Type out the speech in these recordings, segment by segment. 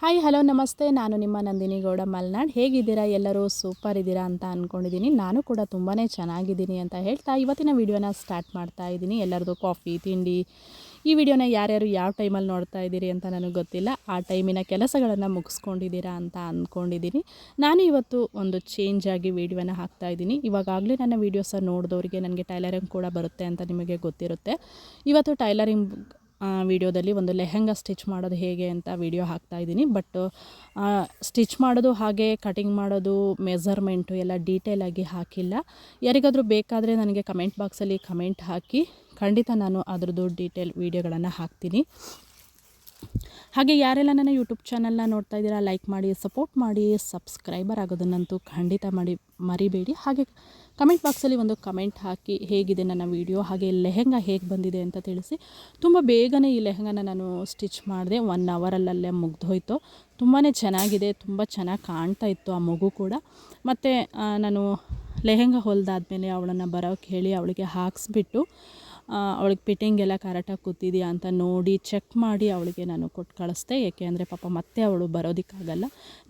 Hi hello ನಮಸ್ತೆ. ನಾನು ನಿಮ್ಮ ನಂದಿನಿ ಗೌಡ ಮಲ್ನಾಡ್. ಹೇಗಿದ್ದೀರಾ? ಎಲ್ಲರೂ ಸೂಪರ್ ಇದ್ದೀರಾ ಅಂತ ಅಂದ್ಕೊಂಡಿದ್ದೀನಿ ನಾನು ಕೂಡ ತುಂಬಾ ಚೆನ್ನಾಗಿದ್ದೀನಿ ಅಂತ ಹೇಳ್ತಾ ಇವತ್ತಿನ ವೀಡಿಯೋನ ಸ್ಟಾರ್ಟ್ ಮಾಡ್ತಾ ಇದ್ದೀನಿ ಎಲ್ಲರದು ಕಾಫಿ ತಿಂಡಿ, ಈ ವಿಡಿಯೋನ ಯಾರ್ಯಾರು ಯಾವ ಟೈಮಲ್ಲಿ ನೋಡ್ತಾ ಇದ್ದೀರಿ ಅಂತ ನನಗೆ ಗೊತ್ತಿಲ್ಲ. ಆ ಟೈಮಿನ ಕೆಲಸಗಳನ್ನು ಮುಗಿಸ್ಕೊಂಡಿದ್ದೀರಾ ಅಂತ ಅಂದ್ಕೊಂಡಿದ್ದೀನಿ ನಾನು ಇವತ್ತು ಒಂದು ಚೇಂಜ್ ಆಗಿ ವೀಡಿಯೋನ ಹಾಕ್ತಾ ಇದ್ದೀನಿ ಇವಾಗಲೇ ನನ್ನ ವೀಡಿಯೋಸ ನೋಡಿದವರಿಗೆ ನನಗೆ ಟೈಲರಿಂಗ್ ಕೂಡ ಬರುತ್ತೆ ಅಂತ ನಿಮಗೆ ಗೊತ್ತಿರುತ್ತೆ. ಇವತ್ತು ಟೈಲರಿಂಗ್ ವಿಡಿಯೋದಲ್ಲಿ ಒಂದು ಲೆಹೆಂಗಾ ಸ್ಟಿಚ್ ಮಾಡೋದು ಹೇಗೆ ಅಂತ ವಿಡಿಯೋ ಹಾಕ್ತಾ ಇದ್ದೀನಿ. ಬಟ್ ಸ್ಟಿಚ್ ಮಾಡೋದು ಹಾಗೆ ಕಟಿಂಗ್ ಮಾಡೋದು, ಮೆಸರ್ಮೆಂಟು ಎಲ್ಲ ಡೀಟೇಲಾಗಿ ಹಾಕಿಲ್ಲ. ಯಾರಿಗಾದರೂ ಬೇಕಾದರೆ ನನಗೆ ಕಮೆಂಟ್ ಬಾಕ್ಸಲ್ಲಿ ಕಮೆಂಟ್ ಹಾಕಿ ಖಂಡಿತ ನಾನು ಅದರದ್ದು ಡೀಟೇಲ್ ವೀಡಿಯೋಗಳನ್ನು ಹಾಕ್ತೀನಿ. ಹಾಗೆ ಯಾರೆಲ್ಲ ನನ್ನ ಯೂಟ್ಯೂಬ್ ಚಾನಲ್ನ ನೋಡ್ತಾ ಇದ್ದೀರಾ ಲೈಕ್ ಮಾಡಿ ಸಪೋರ್ಟ್ ಮಾಡಿ ಸಬ್ಸ್ಕ್ರೈಬರ್ ಆಗೋದನ್ನಂತೂ ಖಂಡಿತ ಮಾಡಿ, ಮರಿಬೇಡಿ. ಹಾಗೆ ಕಮೆಂಟ್ ಬಾಕ್ಸಲ್ಲಿ ಒಂದು ಕಮೆಂಟ್ ಹಾಕಿ ಹೇಗಿದೆ ನನ್ನ ವಿಡಿಯೋ ಹಾಗೆ ಲೆಹೆಂಗಾ ಹೇಗೆ ಬಂದಿದೆ ಅಂತ ತಿಳಿಸಿ. ತುಂಬ ಬೇಗನೆ ಈ ಲೆಹೆಂಗಾನ ನಾನು ಸ್ಟಿಚ್ ಮಾಡಿದೆ ಒನ್ ಅವರಲ್ಲಲ್ಲೇ ಮುಗ್ದೋಯ್ತು. ತುಂಬಾ ಚೆನ್ನಾಗಿದೆ, ತುಂಬ ಚೆನ್ನಾಗಿ ಕಾಣ್ತಾ ಇತ್ತು ಆ ಮಗು ಕೂಡ. ಮತ್ತು ನಾನು ಲೆಹೆಂಗಾ ಹೊಲಿದಾದ್ಮೇಲೆ ಅವಳನ್ನು ಬರೋಕ್ಕೆ ಹೇಳಿ ಅವಳಿಗೆ ಹಾಕ್ಸ್ಬಿಟ್ಟು ಅವಳಿಗೆ ಪಿಟ್ಟಿಂಗೆಲ್ಲ ಕರೆಕ್ಟಾಗಿ ಕೂತಿದೆಯಾ ಅಂತ ನೋಡಿ ಚೆಕ್ ಮಾಡಿ ಅವಳಿಗೆ ನಾನು ಕೊಟ್ಟು ಕಳಿಸ್ದೆ. ಏಕೆ ಅಂದರೆ ಪಾಪ ಮತ್ತೆ ಅವಳು ಬರೋದಕ್ಕಾಗಲ್ಲ.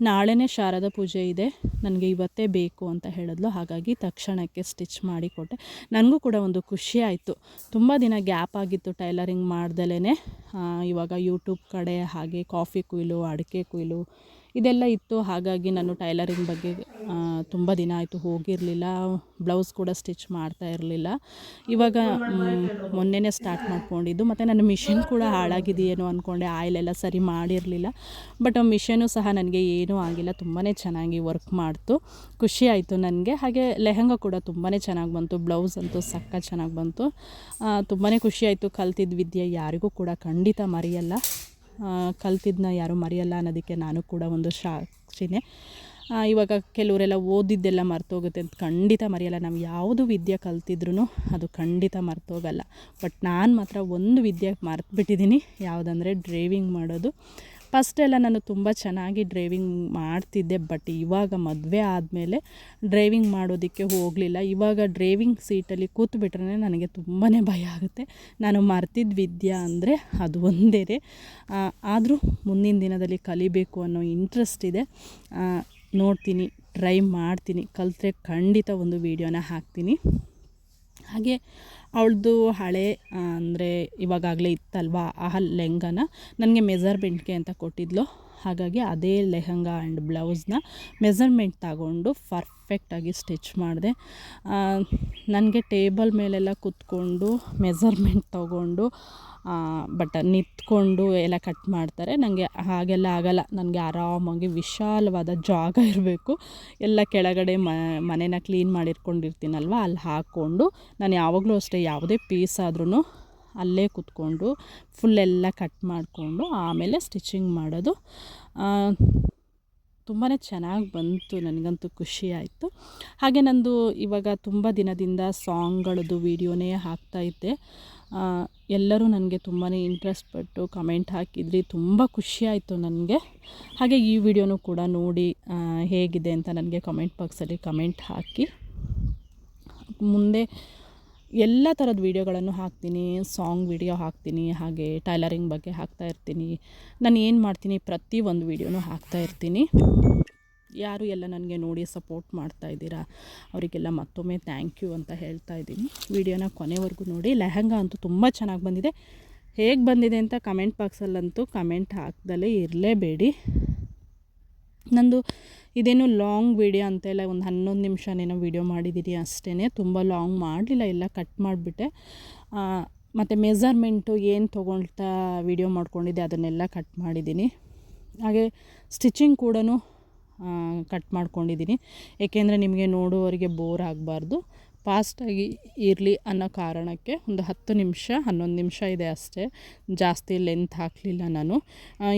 ನಾಳೆನೇ ಶಾರದಾ ಪೂಜೆ ಇದೆ. ನನಗೆ ಇವತ್ತೇ ಬೇಕು ಅಂತ ಹೇಳಿದ್ಲು. ಹಾಗಾಗಿ ತಕ್ಷಣಕ್ಕೆ ಸ್ಟಿಚ್ ಮಾಡಿ ಕೊಟ್ಟೆ. ನನಗೂ ಕೂಡ ಒಂದು ಖುಷಿ ಆಯಿತು. ತುಂಬ ದಿನ ಗ್ಯಾಪ್ ಆಗಿತ್ತು ಟೈಲರಿಂಗ್ ಮಾಡ್ದಲೇ ಇವಾಗ ಯೂಟ್ಯೂಬ್ ಕಡೆ ಹಾಗೆ ಕಾಫಿ ಕುಯ್ಲು, ಅಡಿಕೆ ಕುಯ್ಲು ಇದೆಲ್ಲ ಇತ್ತು. ಹಾಗಾಗಿ ನಾನು ಟೈಲರಿಂಗ್ ಬಗ್ಗೆ ತುಂಬ ದಿನ ಆಯಿತು ಹೋಗಿರಲಿಲ್ಲ. ಬ್ಲೌಸ್ ಕೂಡ ಸ್ಟಿಚ್ ಮಾಡ್ತಾ ಇರಲಿಲ್ಲ. ಇವಾಗ ಮೊನ್ನೆನೇ ಸ್ಟಾರ್ಟ್ ಮಾಡ್ಕೊಂಡಿದ್ದು. ಮತ್ತು ನನ್ನ ಮಿಷಿನ್ ಕೂಡ ಹಾಳಾಗಿದೆಯೇನೋ ಅಂದ್ಕೊಂಡೆ ಆಯಿಲೆಲ್ಲ ಸರಿ ಮಾಡಿರಲಿಲ್ಲ. ಬಟ್ ಮಿಷನು ಸಹ ನನಗೆ ಏನೂ ಆಗಿಲ್ಲ. ತುಂಬಾ ಚೆನ್ನಾಗಿ ವರ್ಕ್ ಮಾಡ್ತು. ಖುಷಿ ಆಯಿತು ನನಗೆ. ಹಾಗೆ ಲೆಹಂಗ ಕೂಡ ತುಂಬಾ ಚೆನ್ನಾಗಿ ಬಂತು. ಬ್ಲೌಸ್ ಅಂತೂ ಸಕ್ಕ ಚೆನ್ನಾಗಿ ಬಂತು. ತುಂಬಾ ಖುಷಿ ಆಯಿತು. ಕಲ್ತಿದ್ದ ವಿದ್ಯೆ ಯಾರಿಗೂ ಕೂಡ ಖಂಡಿತ ಮರೆಯಲ್ಲ. ಕಲ್ತಿದ್ದನ್ನ ಯಾರೂ ಮರೆಯಲ್ಲ ಅನ್ನೋದಕ್ಕೆ ನಾನು ಕೂಡ ಒಂದು ಸಾಕ್ಷಿನೇ. ಇವಾಗ ಕೆಲವರೆಲ್ಲ ಓದಿದ್ದೆಲ್ಲ ಮರ್ತೋಗುತ್ತೆ ಅಂತ ಖಂಡಿತ ಮರೆಯಲ್ಲ. ನಾವು ಯಾವುದು ವಿದ್ಯೆ ಕಲ್ತಿದ್ರೂ ಅದು ಖಂಡಿತ ಮರ್ತೋಗಲ್ಲ. ಬಟ್ ನಾನು ಮಾತ್ರ ಒಂದು ವಿದ್ಯೆ ಮರ್ತುಬಿಟ್ಟಿದ್ದೀನಿ. ಯಾವುದಂದರೆ ಡ್ರೈವಿಂಗ್ ಮಾಡೋದು. ಫಸ್ಟೆಲ್ಲ ನಾನು ತುಂಬ ಚೆನ್ನಾಗಿ ಡ್ರೈವಿಂಗ್ ಮಾಡ್ತಿದ್ದೆ, ಬಟ್ ಇವಾಗ ಮದುವೆ ಆದಮೇಲೆ ಡ್ರೈವಿಂಗ್ ಮಾಡೋದಕ್ಕೆ ಹೋಗಲಿಲ್ಲ. ಇವಾಗ ಡ್ರೈವಿಂಗ್ ಸೀಟಲ್ಲಿ ಕೂತ್ಬಿಟ್ರೆ ನನಗೆ ತುಂಬಾ ಭಯ ಆಗುತ್ತೆ. ನಾನು ಮರ್ತಿದ್ದ ವಿದ್ಯೆ ಅಂದರೆ ಅದು ಒಂದೇ ಆದರೂ ಮುಂದಿನ ದಿನದಲ್ಲಿ ಕಲಿಬೇಕು ಅನ್ನೋ ಇಂಟ್ರೆಸ್ಟ್ ಇದೆ. ನೋಡ್ತೀನಿ ಟ್ರೈ ಮಾಡ್ತೀನಿ. ಕಲಿತ್ರೆ ಖಂಡಿತ ಒಂದು ವೀಡಿಯೋನ ಹಾಕ್ತೀನಿ. ಹಾಗೆ ಅವಳದು ಹಳೆ ಅಂದರೆ ಇವಾಗಾಗಲೇ ಇತ್ತಲ್ವ ಆ ಲೆಂಗನ? ನನಗೆ ಮೆಸರ್ಮೆಂಟ್ಗೆ ಅಂತ ಕೊಟ್ಟಿದ್ಲು. ಹಾಗಾಗಿ ಅದೇ ಲೆಹಂಗಾ ಆ್ಯಂಡ್ ಬ್ಲೌಸ್ನ ಮೆಸರ್ಮೆಂಟ್ ತಗೊಂಡು ಪರ್ಫೆಕ್ಟಾಗಿ ಸ್ಟಿಚ್ ಮಾಡಿದೆ. ನನಗೆ ಟೇಬಲ್ ಮೇಲೆಲ್ಲ ಕೂತ್ಕೊಂಡು ಮೆಸರ್ಮೆಂಟ್ ತಗೊಂಡು ಬಟ್ ನಿಂತ್ಕೊಂಡು ಎಲ್ಲ ಕಟ್ ಮಾಡ್ತಾರೆ. ನನಗೆ ಹಾಗೆಲ್ಲ ಆಗಲ್ಲ. ನನಗೆ ಆರಾಮಾಗಿ ವಿಶಾಲವಾದ ಜಾಗ ಇರಬೇಕು. ಎಲ್ಲ ಕೆಳಗಡೆ ಮನೇನ ಕ್ಲೀನ್ ಮಾಡಿರ್ಕೊಂಡಿರ್ತೀನಲ್ವ ಅಲ್ಲಿ ಹಾಕ್ಕೊಂಡು, ನಾನು ಯಾವಾಗಲೂ ಅಷ್ಟೇ ಯಾವುದೇ ಪೀಸ್ ಆದ್ರೂ ಅಲ್ಲೇ ಕೂತ್ಕೊಂಡು ಫುಲ್ಲೆಲ್ಲ ಕಟ್ ಮಾಡಿಕೊಂಡು ಆಮೇಲೆ ಸ್ಟಿಚಿಂಗ್ ಮಾಡೋದು. ತುಂಬಾ ಚೆನ್ನಾಗಿ ಬಂತು, ನನಗಂತೂ ಖುಷಿ ಆಯಿತು. ಹಾಗೆ ನಂದು ಇವಾಗ ತುಂಬ ದಿನದಿಂದ ಸಾಂಗ್ಗಳದ್ದು ವೀಡಿಯೋನೇ ಹಾಕ್ತಾಯಿದ್ದೆ ಎಲ್ಲರೂ ನನಗೆ ತುಂಬಾ ಇಂಟ್ರೆಸ್ಟ್ ಪಟ್ಟು ಕಮೆಂಟ್ ಹಾಕಿದ್ರಿ, ತುಂಬ ಖುಷಿಯಾಯಿತು ನನಗೆ. ಹಾಗೆ ಈ ವಿಡಿಯೋನೂ ಕೂಡ ನೋಡಿ ಹೇಗಿದೆ ಅಂತ ನನಗೆ ಕಮೆಂಟ್ ಬಾಕ್ಸಲ್ಲಿ ಕಮೆಂಟ್ ಹಾಕಿ. ಮುಂದೆ ಎಲ್ಲ ಥರದ ವೀಡಿಯೋಗಳನ್ನು ಹಾಕ್ತೀನಿ, ಸಾಂಗ್ ವೀಡಿಯೋ ಹಾಕ್ತೀನಿ, ಹಾಗೆ ಟೈಲರಿಂಗ್ ಬಗ್ಗೆ ಹಾಕ್ತಾ ಇರ್ತೀನಿ. ನಾನು ಏನು ಮಾಡ್ತೀನಿ, ಪ್ರತಿ ಒಂದು ವೀಡಿಯೋನೂ ಹಾಕ್ತಾ ಇರ್ತೀನಿ. ಯಾರು ಎಲ್ಲ ನನಗೆ ನೋಡಿ ಸಪೋರ್ಟ್ ಮಾಡ್ತಾ ಇದ್ದೀರಾ, ಅವರಿಗೆಲ್ಲ ಮತ್ತೊಮ್ಮೆ ಥ್ಯಾಂಕ್ ಯು ಅಂತ ಹೇಳ್ತಾ ಇದ್ದೀನಿ. ವಿಡಿಯೋನ ಕೊನೆವರೆಗೂ ನೋಡಿ. ಲೆಹಂಗಾ ಅಂತೂ ತುಂಬ ಚೆನ್ನಾಗಿ ಬಂದಿದೆ. ಹೇಗೆ ಬಂದಿದೆ ಅಂತ ಕಮೆಂಟ್ ಬಾಕ್ಸಲ್ಲಂತೂ ಕಮೆಂಟ್ ಹಾಕ್ದಲೇ ಇರಲೇಬೇಡಿ. ನಂದು ಇದೇನು ಲಾಂಗ್ ವೀಡಿಯೋ ಅಂತೆಲ್ಲ ಒಂದು ಹನ್ನೊಂದು ನಿಮಿಷನೇನೋ ವೀಡಿಯೋ ಮಾಡಿದ್ದೀನಿ ಅಷ್ಟೇ ತುಂಬ ಲಾಂಗ್ ಮಾಡಲಿಲ್ಲ, ಎಲ್ಲ ಕಟ್ ಮಾಡಿಬಿಟ್ಟೆ. ಮತ್ತು ಮೆಸರ್ಮೆಂಟು ಏನು ತೊಗೊಳ್ತಾ ವೀಡಿಯೋ ಮಾಡ್ಕೊಂಡಿದ್ದೆ ಅದನ್ನೆಲ್ಲ ಕಟ್ ಮಾಡಿದ್ದೀನಿ. ಹಾಗೆ ಸ್ಟಿಚಿಂಗ್ ಕೂಡ ಕಟ್ ಮಾಡ್ಕೊಂಡಿದ್ದೀನಿ. ಏಕೆಂದರೆ ನಿಮಗೆ ನೋಡುವವರಿಗೆ ಬೋರ್ ಆಗಬಾರ್ದು. ಫಾಸ್ಟಾಗಿ ಇರಲಿ ಅನ್ನೋ ಕಾರಣಕ್ಕೆ ಒಂದು ಹತ್ತು ನಿಮಿಷ, ಹನ್ನೊಂದು ನಿಮಿಷ ಇದೆ ಅಷ್ಟೇ. ಜಾಸ್ತಿ ಲೆಂತ್ ಹಾಕಲಿಲ್ಲ ನಾನು.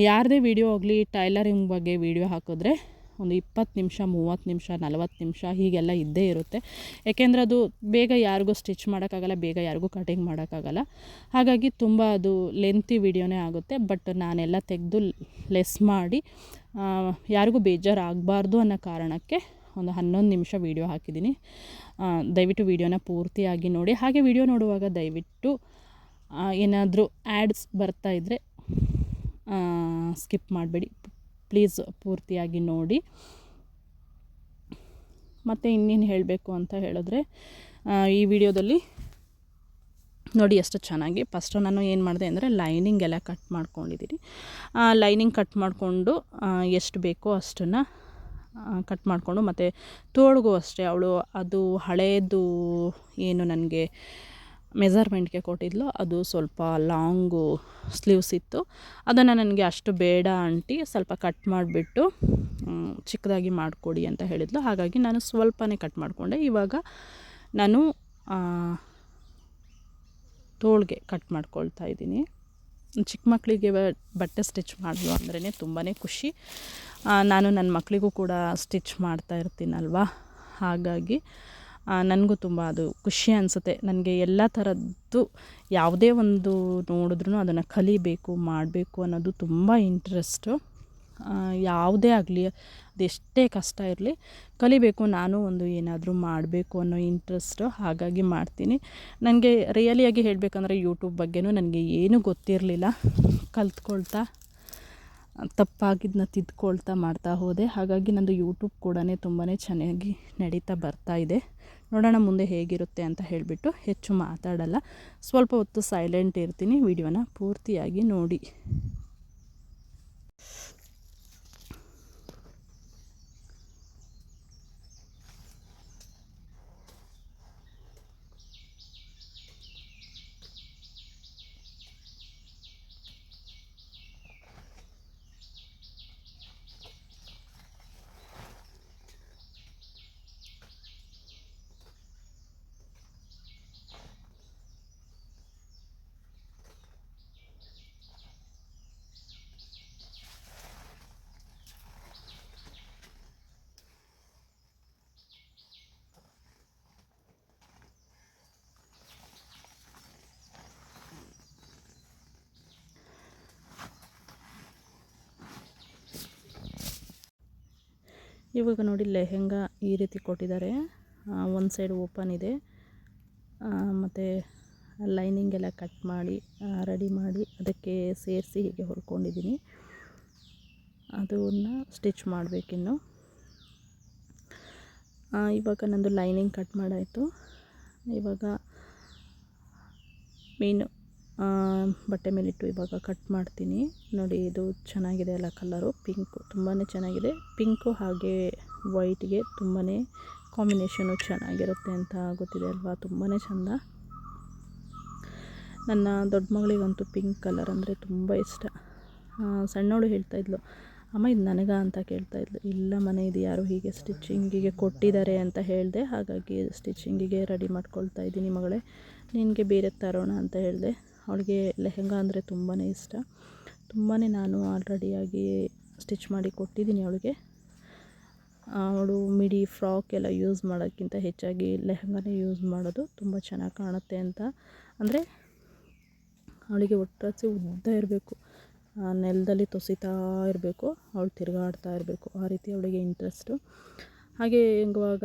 ಯಾರದೇ ವೀಡಿಯೋ ಆಗಲಿ ಟೈಲರಿಂಗ್ ಬಗ್ಗೆ ವೀಡಿಯೋ ಹಾಕಿದ್ರೆ ಒಂದು ಇಪ್ಪತ್ತು ನಿಮಿಷ, ಮೂವತ್ತು ನಿಮಿಷ, ನಲವತ್ತು ನಿಮಿಷ ಹೀಗೆಲ್ಲ ಇದ್ದೇ ಇರುತ್ತೆ. ಯಾಕೆಂದರೆ ಅದು ಬೇಗ ಯಾರಿಗೂ ಸ್ಟಿಚ್ ಮಾಡೋಕ್ಕಾಗಲ್ಲ, ಬೇಗ ಯಾರಿಗೂ ಕಟಿಂಗ್ ಮಾಡೋಕ್ಕಾಗಲ್ಲ. ಹಾಗಾಗಿ ತುಂಬ ಅದು ಲೆಂತಿ ವಿಡಿಯೋನೇ ಆಗುತ್ತೆ. ಬಟ್ ನಾನೆಲ್ಲ ತೆಗೆದು ಲೆಸ್ ಮಾಡಿ ಯಾರಿಗೂ ಬೇಜಾರಾಗಬಾರ್ದು ಅನ್ನೋ ಕಾರಣಕ್ಕೆ ಒಂದು ಹನ್ನೊಂದು ನಿಮಿಷ ವೀಡಿಯೋ ಹಾಕಿದ್ದೀನಿ. ದಯವಿಟ್ಟು ವೀಡಿಯೋನ ಪೂರ್ತಿಯಾಗಿ ನೋಡಿ. ಹಾಗೆ ವೀಡಿಯೋ ನೋಡುವಾಗ ದಯವಿಟ್ಟು ಏನಾದರೂ ಆ್ಯಡ್ಸ್ ಬರ್ತಾಯಿದ್ರೆ ಸ್ಕಿಪ್ ಮಾಡಬೇಡಿ. ಪ್ಲೀಸ್ ಪೂರ್ತಿಯಾಗಿ ನೋಡಿ. ಮತ್ತು ಇನ್ನೇನು ಹೇಳಬೇಕು ಅಂತ ಹೇಳಿದ್ರೆ ಈ ವಿಡಿಯೋದಲ್ಲಿ ನೋಡಿ ಎಷ್ಟು ಚೆನ್ನಾಗಿ. ಫಸ್ಟು ನಾನು ಏನು ಮಾಡಿದೆ ಅಂದರೆ ಲೈನಿಂಗ್ ಎಲ್ಲ ಕಟ್ ಮಾಡ್ಕೊಂಡಿದ್ದೀನಿ. ಲೈನಿಂಗ್ ಕಟ್ ಮಾಡಿಕೊಂಡು ಎಷ್ಟು ಬೇಕೋ ಅಷ್ಟನ್ನು ಕಟ್ ಮಾಡಿಕೊಂಡು ಮತ್ತು ತೋಳ್ಗೂ ಅಷ್ಟೇ ಅವಳು ಅದು ಹಳೇದು ಏನು ನನಗೆ ಮೆಸರ್ಮೆಂಟ್ಗೆ ಕೊಟ್ಟಿದ್ಲು, ಅದು ಸ್ವಲ್ಪ ಲಾಂಗು ಸ್ಲೀವ್ಸ್ ಇತ್ತು. ಅದನ್ನು ನನಗೆ ಅಷ್ಟು ಬೇಡ ಅಂಟಿ ಸ್ವಲ್ಪ ಕಟ್ ಮಾಡಿಬಿಟ್ಟು ಚಿಕ್ಕದಾಗಿ ಮಾಡಿಕೊಡಿ ಅಂತ ಹೇಳಿದ್ಲು. ಹಾಗಾಗಿ ನಾನು ಸ್ವಲ್ಪನೇ ಕಟ್ ಮಾಡಿಕೊಂಡೆ. ಇವಾಗ ನಾನು ತೋಳಿಗೆ ಕಟ್ ಮಾಡ್ಕೊಳ್ತಾ ಇದ್ದೀನಿ. ಚಿಕ್ಕ ಮಕ್ಕಳಿಗೆ ಬಟ್ಟೆ ಸ್ಟಿಚ್ ಮಾಡೋದು ಅಂದ್ರೇ ತುಂಬಾ ಖುಷಿ. ನಾನು ನನ್ನ ಮಕ್ಕಳಿಗೂ ಕೂಡ ಸ್ಟಿಚ್ ಮಾಡ್ತಾ ಇರ್ತೀನಲ್ವ? ಹಾಗಾಗಿ ನನಗೂ ತುಂಬ ಅದು ಖುಷಿ ಅನಿಸುತ್ತೆ. ನನಗೆ ಎಲ್ಲ ಥರದ್ದು ಯಾವುದೇ ಒಂದು ನೋಡಿದ್ರೂ ಅದನ್ನು ಕಲಿಬೇಕು, ಮಾಡಬೇಕು ಅನ್ನೋದು ತುಂಬ ಇಂಟ್ರೆಸ್ಟು ಯಾವುದೇ ಆಗಲಿ ಅದೆಷ್ಟೇ ಕಷ್ಟ ಇರಲಿ, ಕಲಿಬೇಕು, ನಾನು ಒಂದು ಏನಾದರೂ ಮಾಡಬೇಕು ಅನ್ನೋ ಇಂಟ್ರೆಸ್ಟು ಹಾಗಾಗಿ ಮಾಡ್ತೀನಿ. ನನಗೆ ರಿಯಲಿಯಾಗಿ ಹೇಳಬೇಕಂದ್ರೆ ಯೂಟ್ಯೂಬ್ ಬಗ್ಗೆನೂ ನನಗೆ ಏನೂ ಗೊತ್ತಿರಲಿಲ್ಲ. ಕಲ್ತ್ಕೊಳ್ತಾ ತಪ್ಪಾಗಿದ್ದನ್ನ ತಿದ್ಕೊಳ್ತಾ ಮಾಡ್ತಾ ಹೋದೆ. ಹಾಗಾಗಿ ನಂದು ಯೂಟ್ಯೂಬ್ ಕೂಡ ತುಂಬಾ ಚೆನ್ನಾಗಿ ನಡೀತಾ ಬರ್ತಾ ಇದೆ. ನೋಡೋಣ ಮುಂದೆ ಹೇಗಿರುತ್ತೆ ಅಂತ ಹೇಳಿಬಿಟ್ಟು ಹೆಚ್ಚು ಮಾತಾಡಲ್ಲ. ಸ್ವಲ್ಪ ಹೊತ್ತು ಸೈಲೆಂಟ್ ಇರ್ತೀನಿ. ವಿಡಿಯೋನ ಪೂರ್ತಿಯಾಗಿ ನೋಡಿ. ಇವಾಗ ನೋಡಿ ಲೆಹೆಂಗಾ ಈ ರೀತಿ ಕೊಟ್ಟಿದ್ದಾರೆ. ಒಂದು ಸೈಡ್ ಓಪನ್ ಇದೆ. ಮತ್ತು ಲೈನಿಂಗ್ ಎಲ್ಲ ಕಟ್ ಮಾಡಿ ರೆಡಿ ಮಾಡಿ ಅದಕ್ಕೆ ಸೇರಿಸಿ ಹೀಗೆ ಹೊರ್ಕೊಂಡಿದ್ದೀನಿ ಅದನ್ನು ಸ್ಟಿಚ್ ಮಾಡಬೇಕಿನ್ನು. ಇವಾಗ ನಂದು ಲೈನಿಂಗ್ ಕಟ್ ಮಾಡಾಯಿತು. ಇವಾಗ ಮೀನು ಬಟ್ಟೆ ಮೇಲಿಟ್ಟು ಇವಾಗ ಕಟ್ ಮಾಡ್ತೀನಿ. ನೋಡಿ, ಇದು ಚೆನ್ನಾಗಿದೆ ಅಲ್ಲ ಕಲರು. ಪಿಂಕು ತುಂಬಾ ಚೆನ್ನಾಗಿದೆ. ಪಿಂಕು ಹಾಗೆ ವೈಟ್ಗೆ ತುಂಬಾ ಕಾಂಬಿನೇಷನು ಚೆನ್ನಾಗಿರುತ್ತೆ ಅಂತ ಗೊತ್ತಿದೆ ಅಲ್ವಾ? ತುಂಬಾ ಚೆಂದ. ನನ್ನ ದೊಡ್ಡ ಮಗಳಿಗಂತೂ ಪಿಂಕ್ ಕಲರ್ ಅಂದರೆ ತುಂಬ ಇಷ್ಟ. ಸಣ್ಣವಳು ಹೇಳ್ತಾಯಿದ್ಲು ಅಮ್ಮ, ಇದು ನನಗ ಅಂತ ಕೇಳ್ತಾಯಿದ್ಲು ಇಲ್ಲ ಮನೆ, ಇದು ಯಾರು ಹೀಗೆ ಸ್ಟಿಚಿಂಗಿಗೆ ಕೊಟ್ಟಿದ್ದಾರೆ ಅಂತ ಹೇಳಿದೆ. ಹಾಗಾಗಿ ಸ್ಟಿಚ್ಚಿಂಗಿಗೆ ರೆಡಿ ಮಾಡ್ಕೊಳ್ತಾ ಇದ್ದೀನಿ ಮಗಳೇ. ನಿನಗೆ ಬೇರೆ ತರೋಣ ಅಂತ ಹೇಳಿದೆ. ಅವಳಿಗೆ ಲೆಹೆಂಗಾ ಅಂದರೆ ತುಂಬಾ ಇಷ್ಟ. ತುಂಬಾ ನಾನು ಆಲ್ರೆಡಿಯಾಗಿ ಸ್ಟಿಚ್ ಮಾಡಿ ಕೊಟ್ಟಿದ್ದೀನಿ ಅವಳಿಗೆ. ಅವಳು ಮಿಡಿ ಫ್ರಾಕ್ ಎಲ್ಲ ಯೂಸ್ ಮಾಡೋಕ್ಕಿಂತ ಹೆಚ್ಚಾಗಿ ಲೆಹೆಂಗಾನೇ ಯೂಸ್ ಮಾಡೋದು ತುಂಬ ಚೆನ್ನಾಗಿ ಕಾಣುತ್ತೆ ಅಂತ. ಅಂದರೆ ಅವಳಿಗೆ ಒಟ್ಟಾಸಿ ಉದ್ದ ಇರಬೇಕು. ನೆಲದಲ್ಲಿ ತೊಸಿತಾ ಇರಬೇಕು. ಅವಳು ತಿರುಗಾಡ್ತಾ ಇರಬೇಕು. ಆ ರೀತಿ ಅವಳಿಗೆ ಇಂಟ್ರೆಸ್ಟು ಹಾಗೆ ಹೆಂಗುವಾಗ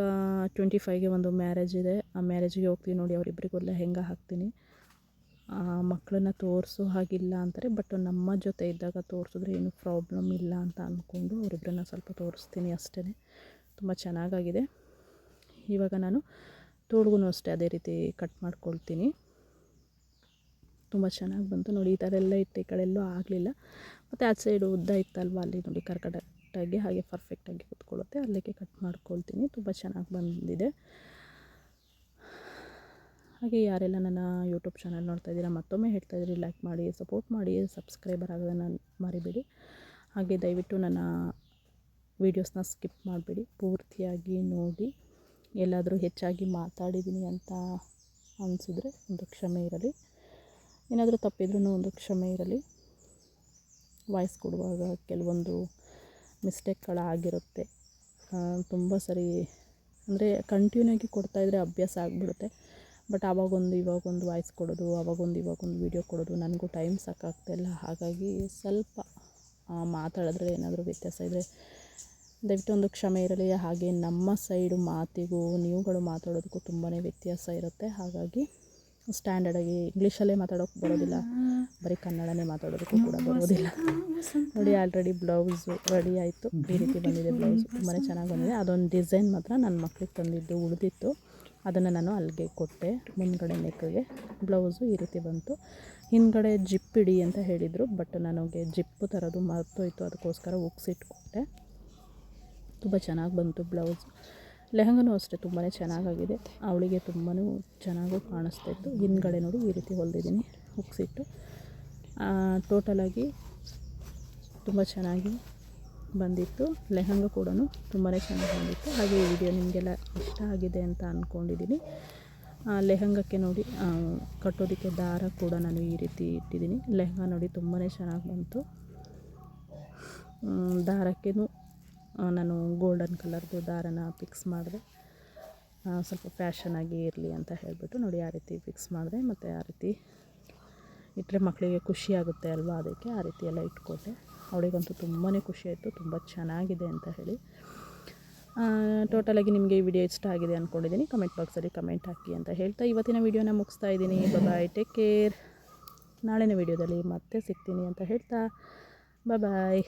ಟ್ವೆಂಟಿ ಫೈವ್ಗೆ ಒಂದು ಮ್ಯಾರೇಜ್ ಇದೆ. ಆ ಮ್ಯಾರೇಜ್ಗೆ ಹೋಗ್ತೀನಿ ನೋಡಿ ಅವರಿಬ್ಬರಿಗೂ ಲೆಹೆಂಗಾ ಹಾಕ್ತೀನಿ. ಮಕ್ಕಳನ್ನ ತೋರಿಸೋ ಹಾಗಿಲ್ಲ ಅಂತಾರೆ, ಬಟ್ ನಮ್ಮ ಜೊತೆ ಇದ್ದಾಗ ತೋರಿಸಿದ್ರೆ ಏನು ಪ್ರಾಬ್ಲಮ್ ಇಲ್ಲ ಅಂತ ಅಂದ್ಕೊಂಡು ಅವರಿಬ್ಬರನ್ನ ಸ್ವಲ್ಪ ತೋರಿಸ್ತೀನಿ ಅಷ್ಟೇ ತುಂಬ ಚೆನ್ನಾಗಾಗಿದೆ. ಇವಾಗ ನಾನು ತೋಳ್ಗೂ ಅಷ್ಟೇ ಅದೇ ರೀತಿ ಕಟ್ ಮಾಡ್ಕೊಳ್ತೀನಿ. ತುಂಬ ಚೆನ್ನಾಗಿ ಬಂತು. ನೋಡಿ, ಈ ಥರ ಎಲ್ಲ ಇಟ್ಟು ಈ ಕಡೆ ಎಲ್ಲೂ ಆಗಲಿಲ್ಲ. ಮತ್ತು ಆ ಸೈಡು ಉದ್ದ ಇತ್ತಲ್ವ, ಅಲ್ಲಿ ನೋಡಿ ಕರ್ಕಟಾಗಿ ಹಾಗೆ ಪರ್ಫೆಕ್ಟಾಗಿ ಕೂತ್ಕೊಳ್ಳುತ್ತೆ. ಅಲ್ಲಿಗೆ ಕಟ್ ಮಾಡ್ಕೊಳ್ತೀನಿ. ತುಂಬ ಚೆನ್ನಾಗಿ ಬಂದಿದೆ. ಹಾಗೆ ಯಾರೆಲ್ಲ ನನ್ನ ಯೂಟ್ಯೂಬ್ ಚಾನಲ್ ನೋಡ್ತಾ ಇದ್ದೀರಾ, ಮತ್ತೊಮ್ಮೆ ಹೇಳ್ತಾ ಇದ್ದೀರಿ ಲೈಕ್ ಮಾಡಿ ಸಪೋರ್ಟ್ ಮಾಡಿ ಸಬ್ಸ್ಕ್ರೈಬರ್ ಆಗೋದನ್ನು ಮರಿಬೇಡಿ. ಹಾಗೆ ದಯವಿಟ್ಟು ನನ್ನ ವೀಡಿಯೋಸ್ನ ಸ್ಕಿಪ್ ಮಾಡಬೇಡಿ, ಪೂರ್ತಿಯಾಗಿ ನೋಡಿ, ಎಲ್ಲಾದರೂ ಹೆಚ್ಚಾಗಿ ಮಾತಾಡಿದ್ದೀನಿ ಅಂತ ಅನಿಸಿದ್ರೆ ಒಂದು ಕ್ಷಮೆ ಇರಲಿ. ಏನಾದರೂ ತಪ್ಪಿದ್ರೂ ಒಂದು ಕ್ಷಮೆ ಇರಲಿ. ವಾಯ್ಸ್ ಕೊಡುವಾಗ ಕೆಲವೊಂದು ಮಿಸ್ಟೇಕ್ಗಳಾಗಿರುತ್ತೆ ತುಂಬ ಸರಿ, ಅಂದರೆ ಕಂಟಿನ್ಯೂ ಆಗಿ ಕೊಡ್ತಾಯಿದ್ರೆ ಅಭ್ಯಾಸ ಆಗಿಬಿಡುತ್ತೆ. ಬಟ್ ಆವಾಗೊಂದು ಇವಾಗೊಂದು ವಾಯ್ಸ್ ಕೊಡೋದು, ಆವಾಗೊಂದು ಇವಾಗೊಂದು ವೀಡಿಯೋ ಕೊಡೋದು ನನಗೂ ಟೈಮ್ ಸಾಕಾಗ್ತಾಯಿಲ್ಲ ಹಾಗಾಗಿ ಸ್ವಲ್ಪ ಮಾತಾಡಿದ್ರೆ ಏನಾದರೂ ವ್ಯತ್ಯಾಸ ಇದ್ದರೆ ದಯವಿಟ್ಟು ಒಂದು ಕ್ಷಮೆ ಇರಲಿ. ಹಾಗೆ ನಮ್ಮ ಸೈಡು ಮಾತಿಗೂ, ನೀವುಗಳು ಮಾತಾಡೋದಕ್ಕೂ ತುಂಬಾ ವ್ಯತ್ಯಾಸ ಇರುತ್ತೆ. ಹಾಗಾಗಿ ಸ್ಟ್ಯಾಂಡರ್ಡಾಗಿ ಇಂಗ್ಲೀಷಲ್ಲೇ ಮಾತಾಡೋಕ್ಕೆ ಬರೋದಿಲ್ಲ, ಬರೀ ಕನ್ನಡನೇ ಮಾತಾಡೋದಕ್ಕೂ ಕೂಡ ಬರೋದಿಲ್ಲ. ನೋಡಿ, ಆಲ್ರೆಡಿ ಬ್ಲೌಸು ರೆಡಿ ಆಯಿತು. ಈ ರೀತಿ ಬಂದಿದೆ ಬ್ಲೌಸು. ತುಂಬಾ ಚೆನ್ನಾಗಿ ಬಂದಿದೆ. ಅದೊಂದು ಡಿಸೈನ್ ಮಾತ್ರ ನನ್ನ ಮಕ್ಳಿಗೆ ತಂದಿದ್ದು, ಉಳಿದಿತ್ತು. ಅದನ್ನು ನಾನು ಅಲ್ಲಿಗೆ ಕೊಟ್ಟೆ. ಮುಂದ್ಗಡೆ ನೆಕ್ಗೆ ಬ್ಲೌಸು ಈ ರೀತಿ ಬಂತು. ಹಿಂದ್ಗಡೆ ಜಿಪ್ ಇಡಿ ಅಂತ ಹೇಳಿದರು, ಬಟ್ ನನಗೆ ಜಿಪ್ಪು ತರೋದು ಮರ್ತೋಯ್ತು. ಅದಕ್ಕೋಸ್ಕರ ಉಗ್ಸಿಟ್ಕೊಟ್ಟೆ ತುಂಬ ಚೆನ್ನಾಗಿ ಬಂತು ಬ್ಲೌಸು. ಲೆಹಂಗನೂ ಅಷ್ಟೇ ತುಂಬಾ ಚೆನ್ನಾಗಾಗಿದೆ. ಅವಳಿಗೆ ತುಂಬಾ ಚೆನ್ನಾಗೂ ಕಾಣಿಸ್ತಾ ಇತ್ತು ಹಿಂದ್ಗಡೆ ನೋಡಿ ಈ ರೀತಿ ಹೊಲ್ದಿದ್ದೀನಿ, ಉಕ್ಸಿಟ್ಟು. ಟೋಟಲಾಗಿ ತುಂಬ ಚೆನ್ನಾಗಿ ಬಂದಿತ್ತು. ಲೆಹಂಗ ಕೂಡ ತುಂಬಾ ಚೆನ್ನಾಗಿ ಬಂದಿತ್ತು. ಹಾಗೆ ಈ ವಿಡಿಯೋ ನಿಮಗೆಲ್ಲ ಇಷ್ಟ ಆಗಿದೆ ಅಂತ ಅಂದ್ಕೊಂಡಿದ್ದೀನಿ ಲೆಹಂಗಕ್ಕೆ ನೋಡಿ ಕಟ್ಟೋದಕ್ಕೆ ದಾರ ಕೂಡ ನಾನು ಈ ರೀತಿ ಇಟ್ಟಿದ್ದೀನಿ ಲೆಹಂಗ ನೋಡಿ ತುಂಬಾ ಚೆನ್ನಾಗಿ ಬಂತು. ದಾರಕ್ಕೆ ನಾನು ಗೋಲ್ಡನ್ ಕಲರ್ದು ದಾರನ ಫಿಕ್ಸ್ ಮಾಡಿದೆ. ಸ್ವಲ್ಪ ಸ್ವಲ್ಪ ಫ್ಯಾಷನಾಗಿ ಇರಲಿ ಅಂತ ಹೇಳಿಬಿಟ್ಟು ನೋಡಿ ಆ ರೀತಿ ಫಿಕ್ಸ್ ಮಾಡಿದೆ. ಮತ್ತು ಆ ರೀತಿ ಇಟ್ಟರೆ ಮಕ್ಕಳಿಗೆ ಖುಷಿ ಆಗುತ್ತೆ ಅಲ್ವಾ ಅದಕ್ಕೆ ಆ ರೀತಿ ಎಲ್ಲ ಇಟ್ಕೊಟ್ಟೆ. ಅವಳಿಗಂತೂ ತುಂಬಾ ಖುಷಿ ಆಯಿತು ತುಂಬ ಚೆನ್ನಾಗಿದೆ ಅಂತ ಹೇಳಿ. ಟೋಟಲಾಗಿ ನಿಮಗೆ ಈ ವಿಡಿಯೋ ಇಷ್ಟ ಆಗಿದೆ ಅಂದ್ಕೊಂಡಿದ್ದೀನಿ ಕಮೆಂಟ್ ಬಾಕ್ಸಲ್ಲಿ ಕಮೆಂಟ್ ಹಾಕಿ ಅಂತ ಹೇಳ್ತಾ ಇವತ್ತಿನ ವಿಡಿಯೋನ ಮುಗಿಸ್ತಾ ಇದ್ದೀನಿ. ಬಾಯ್ ಟೇಕ್ ಕೇರ್ ನಾಳಿನ ವಿಡಿಯೋದಲ್ಲಿ ಮತ್ತೆ ಸಿಗ್ತೀನಿ ಅಂತ ಹೇಳ್ತಾ. ಬಾಯ್